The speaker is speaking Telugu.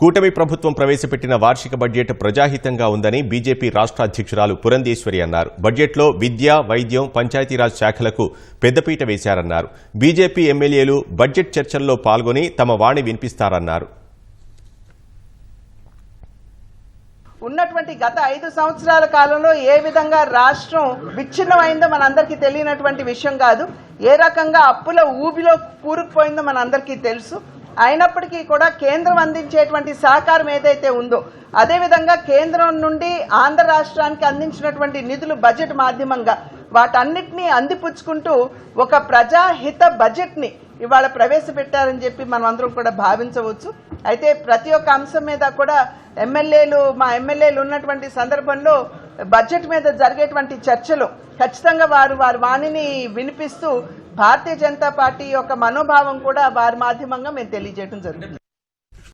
కూటమి ప్రభుత్వం ప్రవేశపెట్టిన వార్షిక బడ్జెట్ ప్రజాహితంగా ఉందని బీజేపీ రాష్ట్ర అధ్యక్షురాలు పురంధేశ్వరి అన్నారు. బడ్జెట్లో విద్య వైద్యం పంచాయతీరాజ్ శాఖలకు పెద్దపీట వేశారన్నారు. బీజేపీ ఎమ్మెల్యేలు బడ్జెట్ చర్చల్లో పాల్గొని తమ వాణి వినిపిస్తారన్నారు. ఉన్నటువంటి గత ఐదు సంవత్సరాల కాలంలో ఏ విధంగా రాష్ట్రం విచ్ఛిన్నమైందో మనందరికీ తెలియనటువంటి విషయం కాదు. ఏ రకంగా అప్పుల ఊబిలో కూరుకుపోయిందో మనందరికీ తెలుసు. అయినప్పటికీ కూడా కేంద్రం అందించేటువంటి సహకారం ఏదైతే ఉందో అదేవిధంగా కేంద్రం నుండి ఆంధ్ర రాష్ట్రానికి అందించినటువంటి నిధులు బడ్జెట్ మాధ్యమంగా వాటన్నిటినీ అందిపుచ్చుకుంటూ ఒక ప్రజాహిత బడ్జెట్ని ఇవాళ ప్రవేశపెట్టారని చెప్పి మనం అందరం కూడా భావించవచ్చు. అయితే ప్రతి ఒక్క అంశం మీద కూడా ఎమ్మెల్యేలు మా ఎమ్మెల్యేలు ఉన్నటువంటి సందర్భంలో బడ్జెట్ మీద జరిగేటువంటి చర్చలు ఖచ్చితంగా వారు వారి వాణిని వినిపిస్తూ భారతీయ జనతా పార్టీ యొక్క మనోభావం కూడా వారి మాధ్యమంగా మేము తెలియజేయడం జరుగుతుంది.